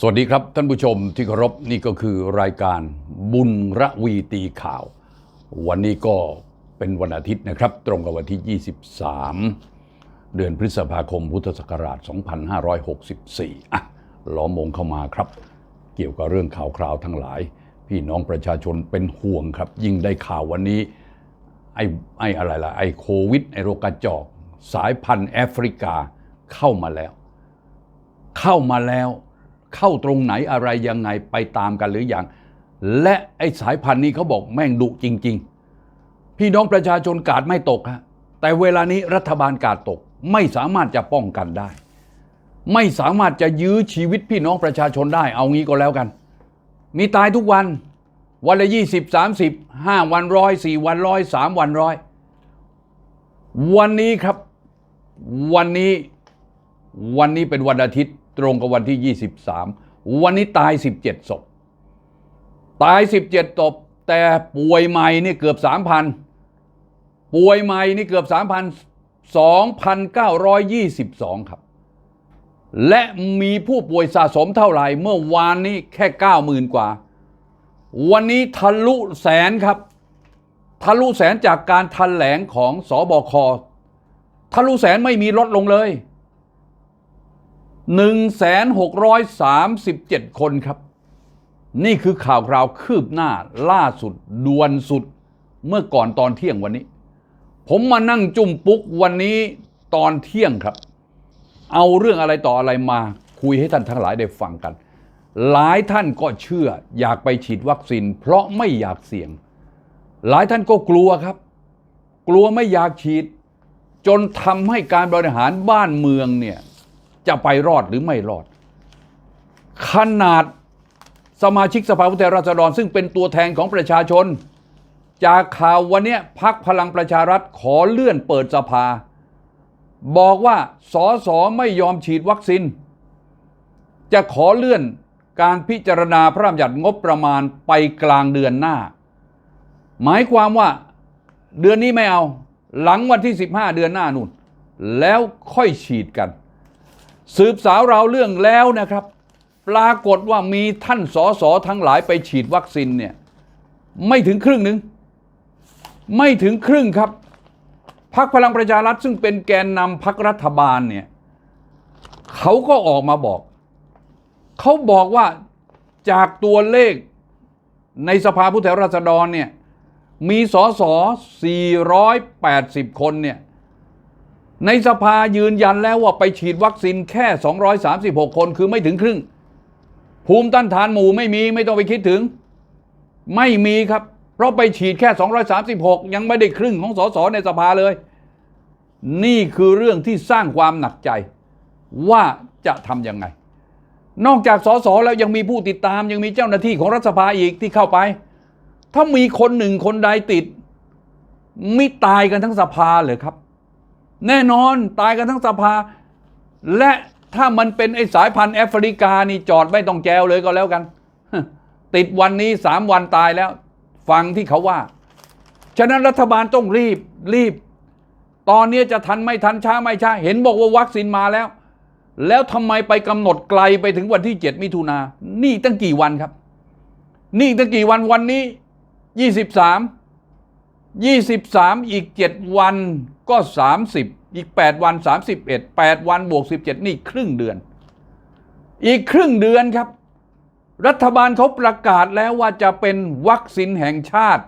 สวัสดีครับท่านผู้ชมที่เคารพนี่ก็คือรายการบุญระวีตีข่าว วันนี้ก็เป็นวันอาทิตย์นะครับ ตรงกับวันที่ 23 เดือนพฤษภาคมพุทธศักราช 2564 อะล้อมงเข้ามาครับ เกี่ยวกับเรื่องข่าวคราวทั้งหลาย พี่น้องประชาชนเป็นห่วงครับ ยิ่งได้ข่าววันนี้ ไอ้ไอ้อะไรล่ะไอ้โควิดไอ้โรคกระจอก สายพันธุ์แอฟริกาเข้ามาแล้ว เข้ามาแล้ว เข้าตรงไหนอะไรยังไงไปตามกันหรืออยังและไอ้สายพันธุ์นี้เขาบอกแม่งดุจริง ๆ พี่น้องประชาชนกาดไม่ตกฮะแต่เวลานี้รัฐบาลกาดตกไม่สามารถจะป้องกันได้ ไม่สามารถจะยื้อชีวิตพี่น้องประชาชนได้ เอางี้ก็แล้วกัน มีตายทุกวัน วันละยี่สิบสามสิบห้าวันร้อยสี่วันร้อยสามวันร้อยวันนี้ครับ วันนี้วันนี้เป็นวันอาทิตย์ ตรงกับวันที่ 23 วันนี้ตาย 17ศพตาย 17ศพแต่ป่วยใหม่นี่เกือบ 3,000 ป่วยใหม่นี่เกือบ 3,000 2,922 ครับ และมีผู้ป่วยสะสมเท่าไหร่เมื่อวานนี้แค่ 90,000 กว่า วันนี้ทะลุแสนครับ ทะลุแสนจากการทันแหลงของสอบคทะลุแสนไม่มีลดลงเลย 1,637 คนครับ นี่คือข่าวคราวคืบหน้าล่าสุดด่วนสุดเมื่อก่อนตอนเที่ยงวันนี้ ผมมานั่งจุ่มปุ๊กวันนี้ตอนเที่ยงครับ เอาเรื่องอะไรต่ออะไรมาคุยให้ท่านทั้งหลายได้ฟังกัน หลายท่านก็เชื่ออยากไปฉีดวัคซีน เพราะไม่อยากเสี่ยง หลายท่านก็กลัวครับ กลัวไม่อยากฉีด จนทำให้การบริหารบ้านเมืองเนี่ย จะไปรอดหรือไม่รอด ขนาดสมาชิกสภาผู้แทนราษฎรซึ่งเป็นตัวแทนของประชาชน จากข่าววันนี้พักพลังประชารัฐขอเลื่อนเปิดสภา บอกว่าสอสอไม่ยอมฉีดวัคซีนจะขอเลื่อนการพิจารณาพระราชบัญญัติงบประมาณไปกลางเดือนหน้า หมายความว่าเดือนนี้ไม่เอา หลังวันที่ 15 เดือนหน้านู่น แล้วค่อยฉีดกัน สืบสาวเราเรื่องแล้วนะครับ ปรากฏว่ามีท่านสอสอทั้งหลายไปฉีดวัคซีนเนี่ยไม่ถึงครึ่งหนึ่งไม่ถึงครึ่งครับพักพลังประชารัฐซึ่งเป็นแกนนำพักรัฐบาลเนี่ยเขาก็ออกมาบอก เขาบอกว่าจากตัวเลขในสภาผู้แทนราษฎรเนี่ยมีสอสอ480 คนเนี่ย ในสภายืนยันแล้วว่าไปฉีดวัคซีนแค่ 236 คนคือไม่ถึงครึ่ง ภูมิต้านทานหมู่ไม่มีไม่ต้องไปคิดถึง ไม่มีครับ เพราะไปฉีดแค่ 236 ยังไม่ได้ครึ่งของสสในสภาเลย นี่คือเรื่องที่สร้างความหนักใจ ว่าจะทำยังไง นอกจากสสแล้วยังมีผู้ติดตามยังมีเจ้าหน้าที่ของรัฐสภาอีกที่เข้าไป ถ้ามีคนหนึ่งคนใดติด ไม่ตายกันทั้งสภาเลยครับ แน่นอนตายกันทั้งสภา และถ้ามันเป็นไอ้สายพันธุ์แอฟริกานี่จอดไม่ต้องแจวเลยก็แล้วกัน ติดวันนี้สามวันตายแล้ว ฟังที่เขาว่า ฉะนั้นรัฐบาลต้องรีบรีบ ตอนนี้จะทันไม่ทันช้าไม่ช้า เห็นบอกว่าวัคซีนมาแล้ว แล้วทำไมไปกำหนดไกลไปถึงวันที่ 7 มิถุนา นี่ตั้งกี่วันครับ นี่ตั้งกี่วันวันนี้ 23 23 อีก 7 วัน ก็ 30 อีก 8 วัน 31 8 วันบวก 17 นี่ครึ่งเดือน อีกครึ่งเดือนครับ รัฐบาลเขาประกาศแล้วว่าจะเป็นวัคซีนแห่งชาติ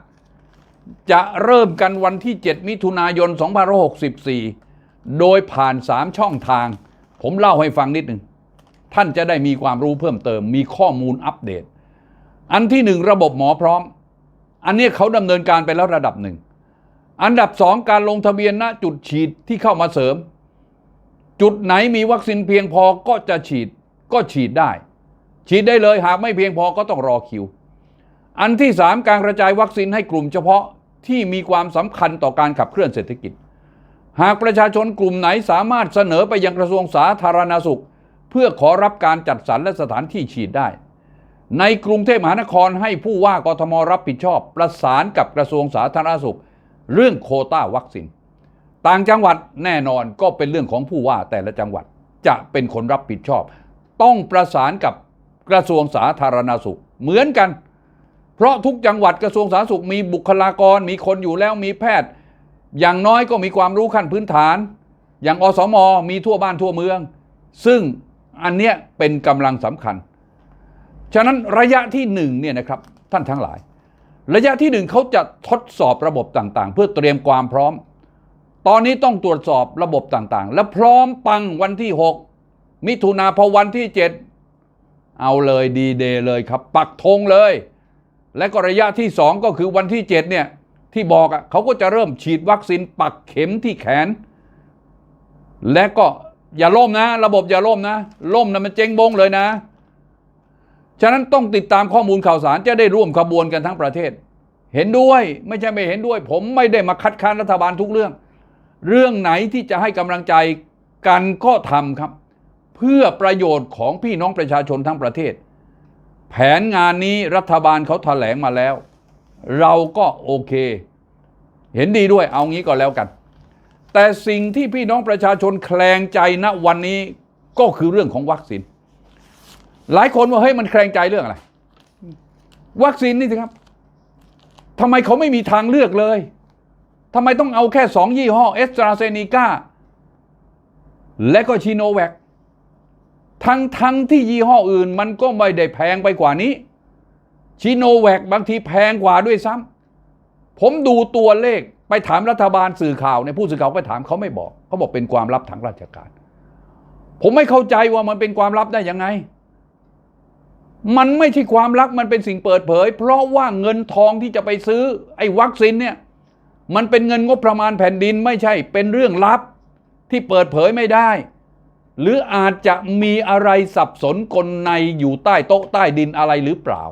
จะเริ่มกันวันที่ 7 มิถุนายน 2564 โดยผ่าน 3 ช่องทาง ผมเล่าให้ฟังนิดหนึ่งท่านจะได้มีความรู้เพิ่มเติม มีข้อมูลอัปเดต อันที่หนึ่งระบบหมอพร้อม อันนี้เขาดำเนินการไปแล้วระดับหนึ่ง อันดับสองการลงทะเบียนณจุดฉีดที่เข้ามาเสริม จุดไหนมีวัคซีนเพียงพอก็จะฉีดก็ฉีดได้ ฉีดได้เลยหากไม่เพียงพอก็ต้องรอคิว อันที่สามการกระจายวัคซีนให้กลุ่มเฉพาะที่มีความสำคัญต่อการขับเคลื่อนเศรษฐกิจ หากประชาชนกลุ่มไหนสามารถเสนอไปยังกระทรวงสาธารณสุข เพื่อขอรับการจัดสรรและสถานที่ฉีดได้ ในกรุงเทพมหานครให้ผู้ว่ากทมรับผิดชอบ ประสานกับกระทรวงสาธารณสุข เรื่องโคต้าวัคซีนต่างจังหวัดแน่นอนก็เป็นเรื่องของผู้ว่าแต่ละจังหวัดจะเป็นคนรับผิดชอบ ต้องประสานกับกระทรวงสาธารณสุขเหมือนกัน เพราะทุกจังหวัดกระทรวงสาธารณสุขมีบุคลากรมีคนอยู่แล้วมีแพทย์ อย่างน้อยก็มีความรู้ขั้นพื้นฐาน อย่างอสมมีทั่วบ้านทั่วเมือง ซึ่งอันเนี้ยเป็นกำลังสำคัญ ฉะนั้นระยะที่หนึ่งเนี่ยนะครับท่านทั้งหลาย ระยะที่หนึ่งเขาจะทดสอบระบบต่างๆ เพื่อเตรียมความพร้อม ตอนนี้ต้องตรวจสอบระบบต่างๆ และพร้อมปังวันที่ 6 มิถุนาพอวันที่ 7 เอาเลยดีเดย์เลยครับ ปักธงเลย และก็ระยะที่ 2 ก็คือวันที่ 7 เนี่ย ที่บอกอะเขาก็จะเริ่มฉีดวัคซีนปักเข็มที่แขน และก็อย่าล่มนะ ระบบอย่าล่มนะ ล่มนะมันเจ๊งบงเลยนะ ฉะนั้นต้องติดตามข้อมูลข่าวสารจะได้ร่วมขบวนกันทั้งประเทศ เห็นด้วยไม่ใช่ไม่เห็นด้วย ผมไม่ได้มาคัดค้านรัฐบาลทุกเรื่อง เรื่องไหนที่จะให้กำลังใจกันก็ทำครับ เพื่อประโยชน์ของพี่น้องประชาชนทั้งประเทศ แผนงานนี้รัฐบาลเขาแถลงมาแล้ว เราก็โอเค เห็นดีด้วยเอางี้ก็แล้วกัน แต่สิ่งที่พี่น้องประชาชนแคลงใจณวันนี้ก็คือเรื่องของวัคซีน หลายคนว่าเฮ้ยมันแคลงใจเรื่องอะไร วัคซีนนี่สิครับทำไมเขาไม่มีทางเลือกเลยทำไมต้องเอาแค่สองยี่ห้อเอสตราเซเนกาและก็ชิโนแวคทั้งทั้งที่ยี่ห้ออื่นมันก็ไม่ได้แพงไปกว่านี้ชิโนแวคบางทีแพงกว่าด้วยซ้ำผมดูตัวเลขไปถามรัฐบาลสื่อข่าวในผู้สื่อข่าวไปถามเขาไม่บอก เขาบอกเป็นความลับทางราชการ ผมไม่เข้าใจว่ามันเป็นความลับได้ยังไง มันไม่ใช่ความลับมันเป็นสิ่งเปิดเผย เพราะว่าเงินทองที่จะไปซื้อไอ้วัคซีนเนี่ยมันเป็นเงินงบประมาณแผ่นดินไม่ใช่เป็นเรื่องลับที่เปิดเผยไม่ได้ หรืออาจจะมีอะไรสับสนกลในอยู่ใต้โต๊ะใต้ดินอะไรหรือเปล่า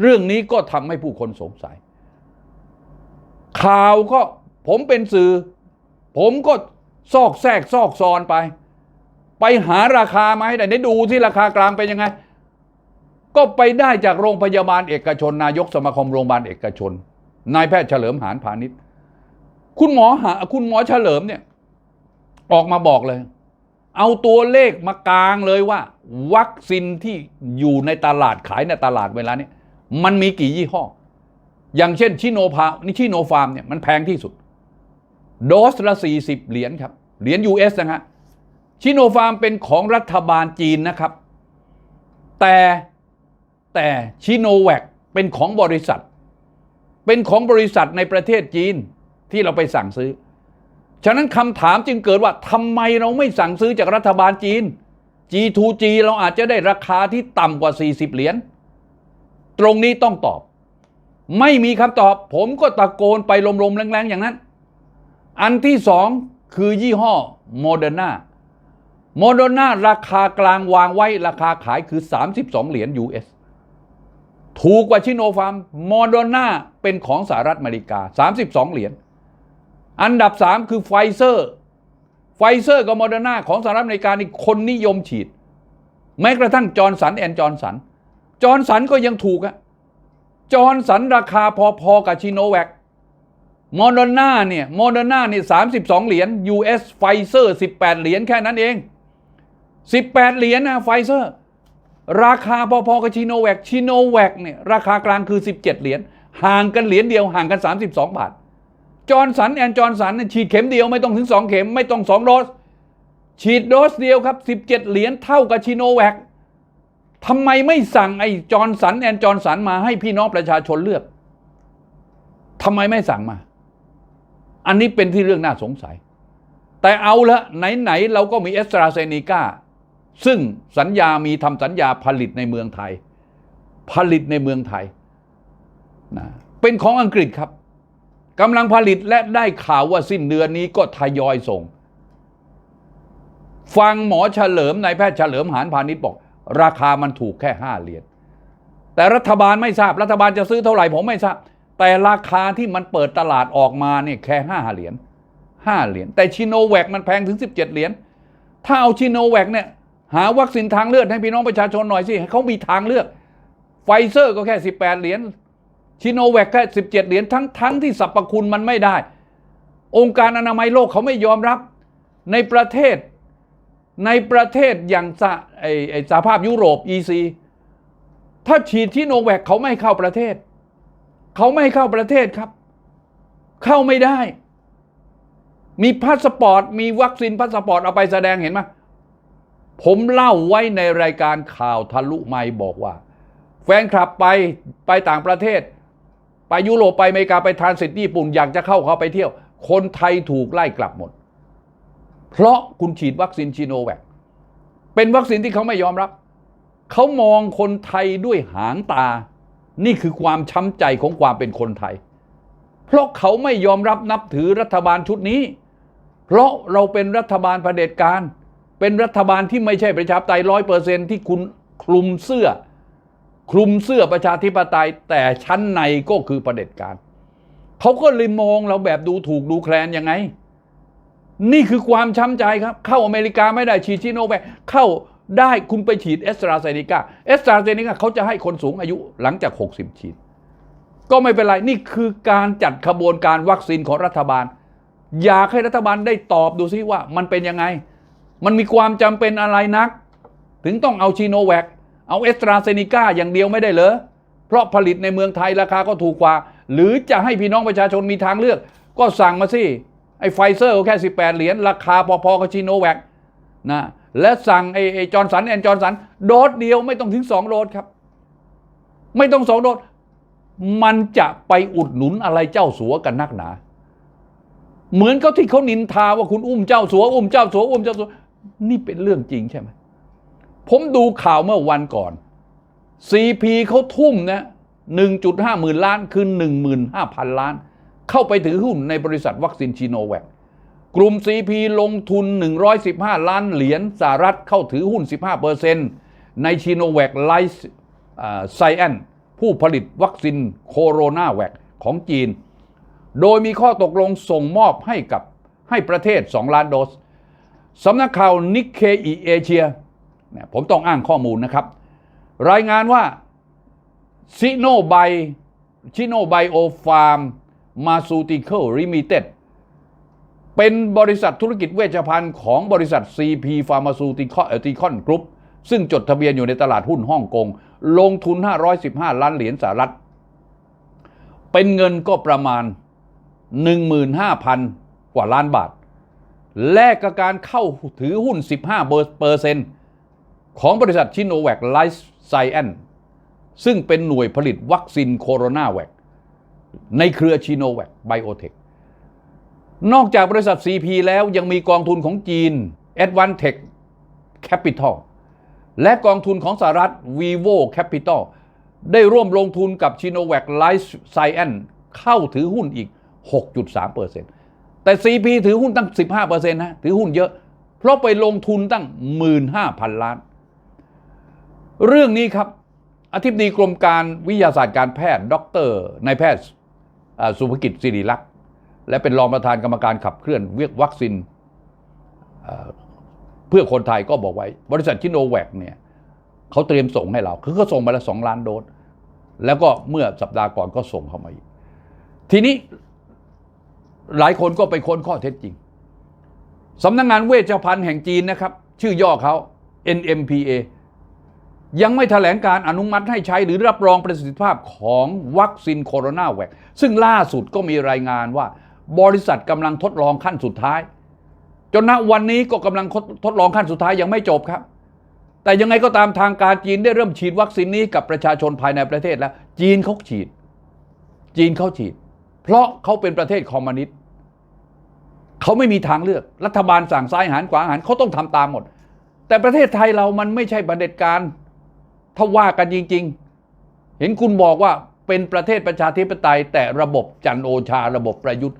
เรื่องนี้ก็ทำให้ผู้คนสงสัย ข่าวก็ผมเป็นสื่อ ผมก็ซอกแซกซอกซอนไป ไปหาราคามาให้ได้ดูที่ราคากลางเป็นยังไง ก็ไปได้จากโรงพยาบาลเอกชน นายกสมาคมโรงพยาบาลเอกชน นายแพทย์เฉลิมหานพาณิชย์ คุณหมอหาคุณหมอเฉลิมเนี่ย ออกมาบอกเลย เอาตัวเลขมากลางเลยว่า วัคซีนที่อยู่ในตลาดขายในตลาดเวลานี้มันมีกี่ยี่ห้อ อย่างเช่นชิโนพานี่ชิโนฟาร์มเนี่ยมันแพงที่สุด โดสละ40เหรียญครับ เหรียญ US นะฮะชิโนฟาร์มเป็นของรัฐบาลจีนนะครับ แต่ แต่ชิโนแวคเป็นของบริษัท เป็นของบริษัทในประเทศจีนที่เราไปสั่งซื้อ ฉะนั้นคำถามจึงเกิดว่าทำไมเราไม่สั่งซื้อจากรัฐบาลจีน G2G เราอาจจะได้ราคาที่ต่ำกว่า 40 เหรียญตรงนี้ต้องตอบ ไม่มีคำตอบ ผมก็ตะโกนไปลมๆแรงๆอย่างนั้น อันที่สองคือยี่ห้อโมเดอร์นาโมเดอร์นาราคากลางวางไว้ราคาขายคือ 32 เหรียญ US ถูกกว่าชิโนฟาร์มโมเดอร์นาเป็นของสหรัฐอเมริกา 32 เหรียญ อันดับ 3 คือไฟเซอร์ไฟเซอร์กับโมเดอร์นาของสหรัฐอเมริกานี่คนนิยมฉีด แม้กระทั่งจอร์นสันแอนจอร์นสันจอร์นสันก็ยังถูกอะจอร์นสันราคาพอๆกับชิโนแวคโมเดอร์นาเนี่ยโมเดอร์นาเนี่ย32เหรียญ US ไฟเซอร์ 18 เหรียญแค่นั้นเอง 18 เหรียญนะไฟเซอร์ ราคาพอๆกับชิโนแวคชิโนแวคเนี่ยราคากลางคือ 17 เหรียญห่างกันเหรียญเดียวห่างกัน 32 บาท จอร์นสันแอนจอร์นสันเนี่ยฉีดเข็มเดียวไม่ต้องถึง 2 เข็มไม่ต้อง 2 โดส ฉีดโดสเดียวครับ 17 เหรียญเท่ากับชิโนแวคทำไมไม่สั่งไอ้จอร์นสันแอนจอร์นสันมาให้พี่น้องประชาชนเลือกทำไมไม่สั่งมา อันนี้เป็นที่เรื่องน่าสงสัย แต่เอาละไหนๆเราก็มีเอสตราเซเนกา ซึ่งสัญญามีทำสัญญาผลิตในเมืองไทย ผลิตในเมืองไทยนะเป็นของอังกฤษครับกำลังผลิตและได้ข่าวว่าสิ้นเดือนนี้ก็ทยอยส่ง ฟังหมอเฉลิมนายแพทย์เฉลิมหานพาณิชย์บอก ราคามันถูกแค่ห้าเหรียญแต่รัฐบาลไม่ทราบรัฐบาลจะซื้อเท่าไหร่ผมไม่ทราบ แต่ราคาที่มันเปิดตลาดออกมาเนี่ยแค่ห้าเหรียญห้าเหรียญแต่ชิโนแวคมันแพงถึง17เหรียญถ้าเอาชิโนแวคเนี่ย หาวัคซีนทางเลือกให้พี่น้องประชาชนหน่อยสิเขามีทางเลือกไฟเซอร์ก็แค่ 18 เหรียญชิโนแวคแค่ 17 เหรียญทั้งทั้งที่สรรพคุณมันไม่ได้ องค์การอนามัยโลกเขาไม่ยอมรับ ในประเทศในประเทศอย่างสหไอไอสหภาพยุโรป EC ถ้าฉีดชิโนแวคเขาไม่เข้าประเทศ เขาไม่เข้าประเทศครับ เข้าไม่ได้ มีพาสปอร์ต มีวัคซีนพาสปอร์ตเอาไปแสดงเห็นไหม ผมเล่าไว้ในรายการข่าวทะลุไม่บอกว่า แฟนคลับไปไปต่างประเทศ ไปยุโรปไปอเมริกาไปทรานสิตญี่ปุ่นอยากจะเข้าเขาไปเที่ยว คนไทยถูกไล่กลับหมด เพราะคุณฉีดวัคซีนชิโนแวคเป็นวัคซีนที่เขาไม่ยอมรับ เขามองคนไทยด้วยหางตา นี่คือความช้ำใจของความเป็นคนไทย เพราะเขาไม่ยอมรับนับถือรัฐบาลชุดนี้ เพราะเราเป็นรัฐบาลเผด็จการ เป็นรัฐบาลที่ไม่ใช่ประชาธิปไตยร้อยเปอร์เซนที่คุณคลุมเสื้อ คลุมเสื้อประชาธิปไตย แต่ชั้นในก็คือประเด็จการเขาก็เลยมองเราแบบดูถูกดูแคลนยังไง นี่คือความช้ำใจครับ เข้าอเมริกาไม่ได้ฉีดชิโนแวคเข้าได้คุณไปฉีดเอสตราเซเนกาเอสตราเซเนกาเขาจะให้คนสูงอายุหลังจาก 60 ฉีด ก็ไม่เป็นไร นี่คือการจัดขบวนการวัคซีนของรัฐบาล อยากให้รัฐบาลได้ตอบดูซิว่ามันเป็นยังไง มันมีความจำเป็นอะไรนัก ถึงต้องเอาชิโนแวคเอาเอสตราเซเนกาอย่างเดียวไม่ได้เหรอ เพราะผลิตในเมืองไทยราคาก็ถูกกว่า หรือจะให้พี่น้องประชาชนมีทางเลือก ก็สั่งมาสิ ไอ้ไฟเซอร์แค่ 18 เหรียญราคาพอๆกับชิโนแวคนะและสั่งไอไอ้จอร์นสันแอนจอร์นสันโดสเดียวไม่ต้องถึง 2 โดสครับ ไม่ต้องสองโดสมันจะไปอุดหนุนอะไรเจ้าสัวกันนักหนา เหมือนเขาที่เขานินทาว่าคุณอุ้มเจ้าสัว อุ้มเจ้าสัวอุ้มเจ้าสัว นี่เป็นเรื่องจริงใช่ไหมผมดูข่าวเมื่อวันก่อน CP เขาทุ่มนะ1.5หมื่นล้านคือ 15,000 ล้าน เข้าไปถือหุ้นในบริษัทวัคซีนชิโนแวคกลุ่ม CP ลงทุน 115 ล้านเหรียญสหรัฐเข้าถือหุ้น 15%ในชิโนแวคไลซ์ไซแอนผู้ผลิตวัคซีนโคโรนาแวคของจีน โดยมีข้อตกลงส่งมอบให้กับให้ประเทศ 2 ล้านโดส สำนักข่าวนิกเคอีเอเชียผมต้องอ้างข้อมูลนะครับ รายงานว่าซิโนไบชิโนไบโอฟาร์มมาซูติเคิลริมิเต็ดเป็นบริษัทธุรกิจเวชภัณฑ์ของบริษัท CP Pharmaceutical Group ซึ่งจดทะเบียนอยู่ในตลาดหุ้นฮ่องกง ลงทุน 515 ล้านเหรียญสหรัฐ เป็นเงินก็ประมาณ 15,000 กว่าล้านบาท แลกกับการเข้าถือหุ้น 15เปอร์เซ็นต์ของบริษัทชิโนแวคไลฟ์ไซแอนซึ่งเป็นหน่วยผลิตวัคซีนโคโรนาแวคในเครือชิโนแวคไบโอเทคนอกจากบริษัท CP แล้วยังมีกองทุนของจีน Advantech Capital และกองทุนของสหรัฐ Vivo Capital ได้ร่วมลงทุนกับ Chinovac Life Science เข้าถือหุ้นอีก 6.3% แต่ CP ถือหุ้นตั้ง 15%นะถือหุ้นเยอะ เพราะไปลงทุนตั้ง 15,000 ล้าน เรื่องนี้ครับ อธิบดีกรมการวิทยาศาสตร์การแพทย์ ดรนายแพทย์สุภกิจสิริลักษณ์และเป็นรองประธานกรรมการขับเคลื่อนเวียกวัคซีนเพื่อคนไทยก็บอกไว้ บริษัทชิโนแวคเนี่ยเขาเตรียมส่งให้เรา คือเขาส่งมาแล้วสองล้านโดส แล้วก็เมื่อสัปดาห์ก่อนก็ส่งเข้ามาอีก ทีนี้ หลายคนก็ไปค้นข้อเท็จจริงสำนักงงานเวชภัณฑ์แห่งจีนนะครับ ชื่อย่อเขา NMPA ยังไม่แถลงการอนุมัติให้ใช้หรือรับรองประสิทธิภาพของวัคซีนโคโรนาแวคซึ่งล่าสุดก็มีรายงานว่า บริษัทกำลังทดลองขั้นสุดท้าย จนณวันนี้ก็กำลังทดลองขั้นสุดท้ายยังไม่จบครับ แต่ยังไงก็ตามทางการจีนได้เริ่มฉีดวัคซีนนี้กับประชาชนภายในประเทศแล้ว จีนเขาฉีด จีนเขาฉีด เพราะเขาเป็นประเทศคอมมิวนิสต์เขาไม่มีทางเลือก รัฐบาลสั่งซ้ายหันขวาหันเขาต้องทำตามหมด แต่ประเทศไทยเรามันไม่ใช่ประเด็จการถ้าว่ากันจริง ๆ เห็นคุณบอกว่าเป็นประเทศประชาธิปไตย แต่ระบบจันโอชา ระบบประยุทธ์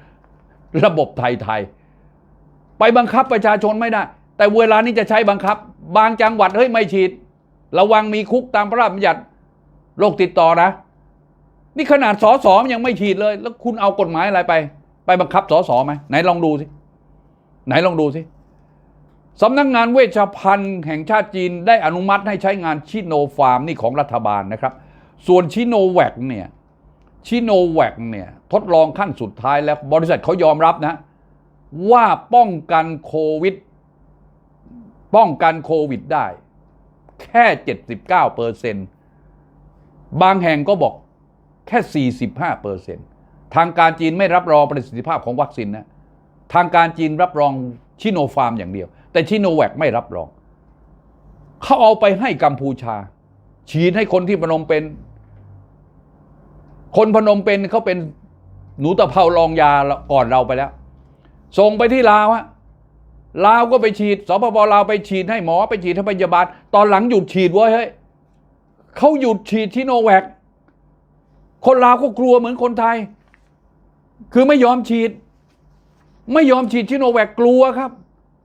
ระบบไทยๆไปบังคับประชาชนไม่ได้ แต่เวลานี้จะใช้บังคับ บางจังหวัดเฮ้ยไม่ฉีด ระวังมีคุกตามพระราชบัญญัติโรคติดต่อนะ นี่ขนาดสอสอยังไม่ฉีดเลย แล้วคุณเอากฎหมายอะไรไป ไปบังคับสอสอไหมไหนลองดูสิ ไหนลองดูสิสำนักงงานเวชภัณฑ์แห่งชาติจีนได้อนุมัติให้ใช้งานชิโนฟาร์มนี่ของรัฐบาลนะครับ ส่วนชิโนแวคเนี่ยชิโนแวคเนี่ยทดลองขั้นสุดท้ายแล้วบริษัทเขายอมรับนะ ว่าป้องกันโควิด ป้องกันโควิดได้ แค่ 79เปอร์เซ็นต์บางแห่งก็บอก แค่ 45เปอร์เซ็นต์ทางการจีนไม่รับรองประสิทธิภาพของวัคซีนนะทางการจีนรับรองชิโนฟาร์มอย่างเดียว แต่ชิโนแวคไม่รับรอง เขาเอาไปให้กัมพูชา ฉีดให้คนที่พนมเป็น คนพนมเป็นเขาเป็นหนูตะเภาลองยาก่อนเราไปแล้ว ส่งไปที่ลาวฮะลาวก็ไปฉีดสปปลาวไปฉีดให้หมอไปฉีดให้พยาบาล ตอนหลังหยุดฉีดไว้เฮ้ยเขาหยุดฉีดชิโนแวค คนลาวก็กลัวเหมือนคนไทย คือไม่ยอมฉีด ไม่ยอมฉีดชิโนแวคกลัวครับ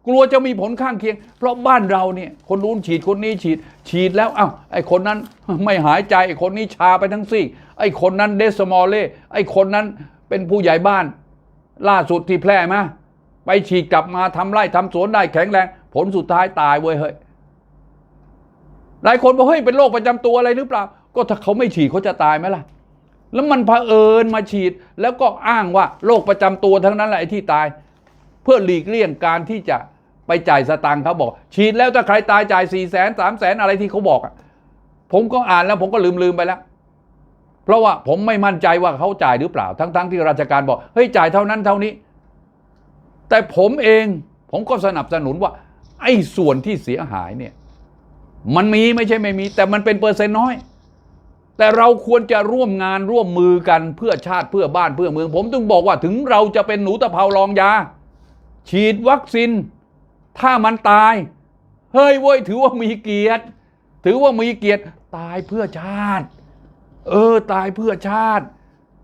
กลัวจะมีผลข้างเคียง เพราะบ้านเราเนี่ยคนนู้นฉีดคนนี้ฉีด ฉีดแล้วอ้าวไอ้คนนั้นไม่หายใจไอ้คนนี้ชาไปทั้งซี่ไอ้คนนั้นเดสมอลเล่ไอ้คนนั้นเป็นผู้ใหญ่บ้าน ล่าสุดที่แพร่มาไปฉีดกลับมาทำไร่ทำสวนได้แข็งแรง ผลสุดท้ายตายเว้ยเฮ้ยหลายคนบอกเฮ้ยเป็นโรคประจำตัวอะไรหรือเปล่า ก็ถ้าเขาไม่ฉีดเขาจะตายไหมล่ะ แล้วมันเผอิญมาฉีด แล้วก็อ้างว่าโรคประจำตัวทั้งนั้นแหละไอ้ที่ตาย เพื่อหลีกเลี่ยงการที่จะไปจ่ายสตังค์เขาบอก ฉีดแล้วถ้าใครตายจ่ายสี่แสนสามแสนอะไรที่เขาบอกอะผมก็อ่านแล้วผมก็ลืมลืมๆไปแล้ว เพราะว่าผมไม่มั่นใจว่าเขาจ่ายหรือเปล่า ทั้งๆที่ราชการบอกเฮ้ยจ่ายเท่านั้นเท่านี้ แต่ผมเองผมก็สนับสนุนว่า ไอ้ส่วนที่เสียหายเนี่ย มันมีไม่ใช่ไม่มี แต่มันเป็นเปอร์เซ็นต์น้อย แต่เราควรจะร่วมงานร่วมมือกันเพื่อชาติเพื่อบ้านเพื่อเมือง ผมถึงบอกว่าถึงเราจะเป็นหนูตะเภาลองยา ฉีดวัคซีนถ้ามันตาย เฮ้ยเว้ยถือว่ามีเกียรติ ถือว่ามีเกียรติตายเพื่อชาติ เออตายเพื่อชาติ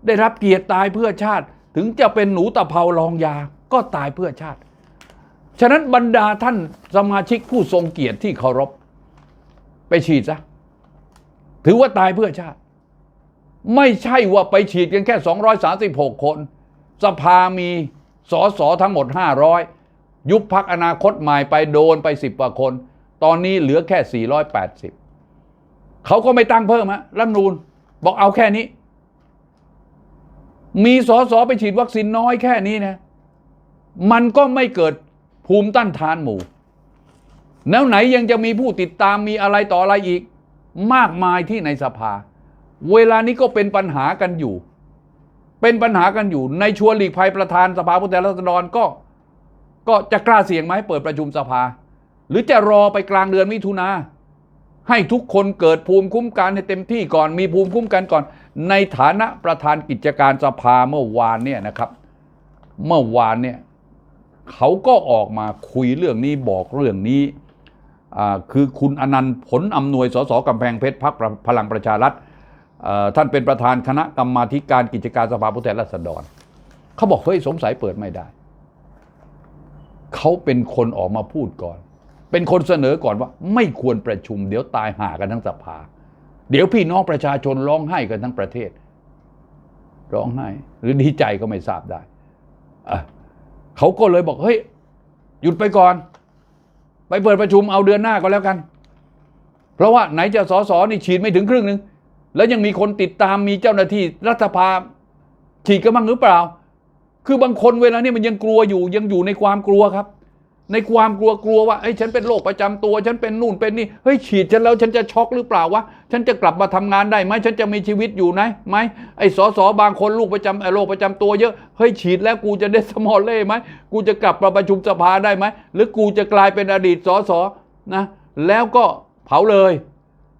ได้รับเกียรติตายเพื่อชาติ ถึงจะเป็นหนูตะเภาลองยา ก็ตายเพื่อชาติ ฉะนั้นบรรดาท่านสมาชิกผู้ทรงเกียรติที่เคารพ ไปฉีดซะ ถือว่าตายเพื่อชาติ ไม่ใช่ว่าไปฉีดกันแค่ 236 คน สภามีสอสอทั้งหมด 500 ยุบพักอนาคตใหม่ไปโดนไป 10กว่าคน ตอนนี้เหลือแค่ 480 เขาก็ไม่ตั้งเพิ่มฮะรัฐมนูนบอกเอาแค่นี้ มีสอสอไปฉีดวัคซีนน้อยแค่นี้นะ มันก็ไม่เกิดภูมิต้านทานหมู่ แล้วไหนยังจะมีผู้ติดตามมีอะไรต่ออะไรอีก มากมายที่ในสภา เวลานี้ก็เป็นปัญหากันอยู่ เป็นปัญหากันอยู่ ในชวนหลีกภัยประธานสภาผู้แทนราษฎรก็ ก็จะกล้าเสี่ยงไหมเปิดประชุมสภา หรือจะรอไปกลางเดือนมิถุนาให้ทุกคนเกิดภูมิคุ้มกันให้เต็มที่ก่อนมีภูมิคุ้มกันก่อน ในฐานะประธานกิจการสภาเมื่อวานเนี่ยนะครับ เมื่อวานเนี่ยเขาก็ออกมาคุยเรื่องนี้บอกเรื่องนี้ คือคุณอนันต์ผลอำนวยสสกำแพงเพชรพักพลังประชารัฐท่านเป็นประธานคณะกรรมาธิการกิจการสภาผู้แทนราษฎรเขาบอกเฮ้ยสงสัยเปิดไม่ได้ เขาเป็นคนออกมาพูดก่อน เป็นคนเสนอก่อนว่า ไม่ควรประชุม เดี๋ยวตายห่ากันทั้งสภา เดี๋ยวพี่น้องประชาชนร้องไห้กันทั้งประเทศ ร้องไห้ หรือดีใจก็ไม่ทราบได้เขาก็เลยบอกเฮ้ยหยุดไปก่อน ไปเปิดประชุมเอาเดือนหน้าก็แล้วกัน เพราะว่าไหนจะสอสอนี่ฉีดไม่ถึงครึ่งหนึ่งแล้วยังมีคนติดตามมีเจ้าหน้าที่รัฐภาฉีดกันบ้างหรือเปล่า คือบางคนเวลานี้มันยังกลัวอยู่ยังอยู่ในความกลัวครับ ในความกลัวกลัวว่าไอ้ยฉันเป็นโรคประจำตัว ฉันเป็นนู่นเป็นนี่เฮ้ยฉีดฉันแล้วฉันจะช็อกหรือเปล่าวะฉันจะกลับมาทำงานได้ไหมฉันจะมีชีวิตอยู่ไหมไหมไอ้สอสอบางคนลูกประจำไอ้โรคประจำตัวเยอะเฮ้ยฉีดแล้วกูจะเดสมอลเล่ไหมกูจะกลับมาประชุมสภาได้ไหมหรือกูจะกลายเป็นอดีตสอสอนะแล้วก็เผาเลย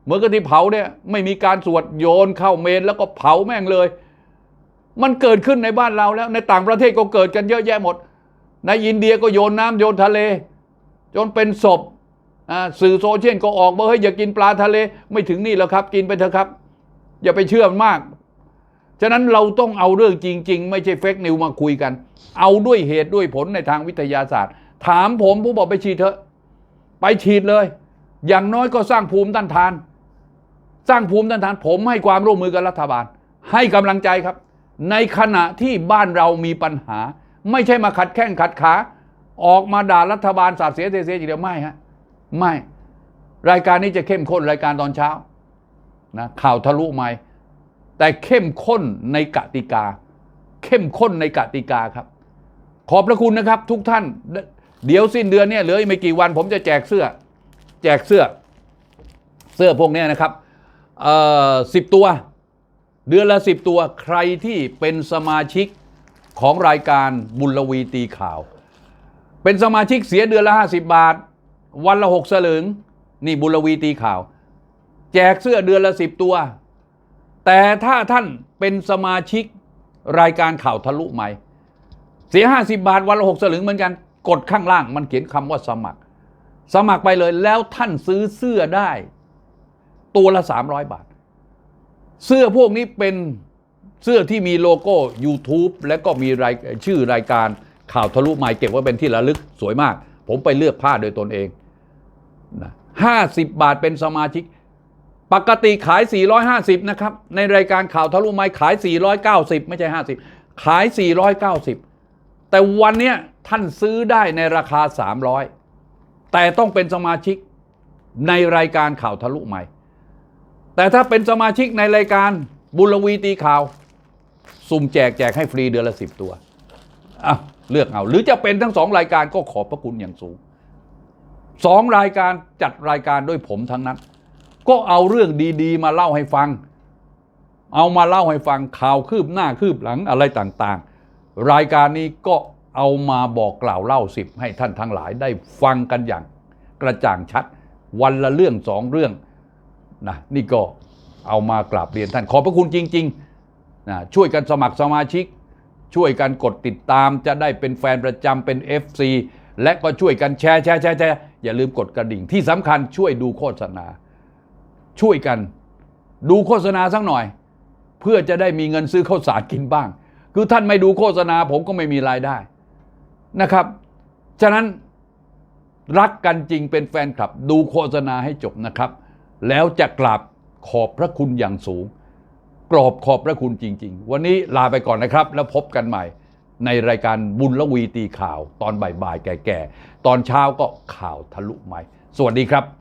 เหมือนกับที่เผาเนี่ยไม่มีการสวดโยนเข้าเมนแล้วก็เผาแม่งเลย มันเกิดขึ้นในบ้านเราแล้วในต่างประเทศก็เกิดกันเยอะแยะหมด ในอินเดียก็โยนน้ำโยนทะเล จนเป็นศพสื่อโซเชียลก็ออกมาเฮ้ยอย่ากินปลาทะเลไม่ถึงนี่แล้วครับ กินไปเถอะครับ อย่าไปเชื่อมากฉะนั้นเราต้องเอาเรื่องจริง ๆ ไม่ใช่เฟกนิวมาคุยกัน เอาด้วยเหตุด้วยผลในทางวิทยาศาสตร์ ถามผมผมบอกไปฉีดเถอะ ไปฉีดเลย อย่างน้อยก็สร้างภูมิต้านทาน สร้างภูมิต้านทาน ผมให้ความร่วมมือกับรัฐบาล ให้กำลังใจครับ ในขณะที่บ้านเรามีปัญหา ไม่ใช่มาขัดแข้งขัดขา ออกมาด่ารัฐบาลสาบเสียเสียอย่างเดียวไม่ฮะไม่ รายการนี้จะเข้มข้นรายการตอนเช้านะข่าวทะลุไม่แต่เข้มข้นในกติกา เข้มข้นในกติกาครับ ขอบพระคุณนะครับ ทุกท่าน เดี๋ยวสิ้นเดือนเนี่ยเหลืออีกไม่กี่วัน ผมจะแจกเสื้อ แจกเสื้อ เสื้อพวกเนี้ยนะครับเอ่อสิบตัว เดือนละสิบตัวใครที่เป็นสมาชิก ของรายการบุญลวีตีข่าว เป็นสมาชิกเสียเดือนละ 50 บาท วันละ 6 สลึง นี่บุญลวีตีข่าว แจกเสื้อเดือนละ 10 ตัว แต่ถ้าท่านเป็นสมาชิกรายการข่าวทะลุไหม่ เสีย 50 บาท วันละ 6 สลึงเหมือนกัน กดข้างล่างมันเขียนคำว่าสมัคร สมัครไปเลยแล้วท่านซื้อเสื้อได้ ตัวละ 300 บาท เสื้อพวกนี้เป็น เสื้อที่มีโลโก้ YouTube และก็มีรายชื่อรายการข่าวทะลุไมค์เก็บไว้เป็นที่ระลึกสวยมาก ผมไปเลือกผ้าโดยตนเองนะ50 บาทเป็นสมาชิก ปกติขาย 450 นะครับ ในรายการข่าวทะลุไมค์ขาย 490 ไม่ใช่ 50 ขาย 490 แต่วันนี้ท่านซื้อได้ในราคา 300 แต่ต้องเป็นสมาชิกในรายการข่าวทะลุไมค์แต่ถ้าเป็นสมาชิกในรายการบุญลวีตีข่าว สุ่มแจกแจกให้ฟรีเดือนละ10ตัวอะเลือกเอา หรือจะเป็นทั้งสองรายการก็ขอบพระคุณอย่างสูงสองรายการจัดรายการด้วยผมทั้งนั้น ก็เอาเรื่องดีๆ มาเล่าให้ฟัง เอามาเล่าให้ฟังข่าวคืบหน้าคืบหลังอะไรต่างๆ รายการนี้ก็เอามาบอกกล่าวเล่าสิบให้ท่านทั้งหลายได้ฟังกันอย่างกระจ่างชัด วันละเรื่องสองเรื่องนะนี่ก็เอามากราบเรียนท่านขอบพระคุณจริง ๆ นะช่วยกันสมัครสมาชิก ช่วยกันกดติดตามจะได้เป็นแฟนประจำเป็น FC และก็ช่วยกันแชร์แชร์แชร์แชร์อย่าลืมกดกระดิ่งที่สำคัญช่วยดูโฆษณา ช่วยกันดูโฆษณาสักหน่อย เพื่อจะได้มีเงินซื้อข้าวสารกินบ้าง คือท่านไม่ดูโฆษณาผมก็ไม่มีรายได้นะครับ ฉะนั้นรักกันจริงเป็นแฟนคลับ ดูโฆษณาให้จบนะครับ แล้วจะกราบขอบพระคุณอย่างสูง กรอบขอบพระคุณจริง ๆ วันนี้ลาไปก่อนนะครับ แล้วพบกันใหม่ ในรายการบุญละวีตีข่าว ตอนบ่ายๆแก่ๆตอนเช้าก็ข่าวทะลุใหม่สวัสดีครับ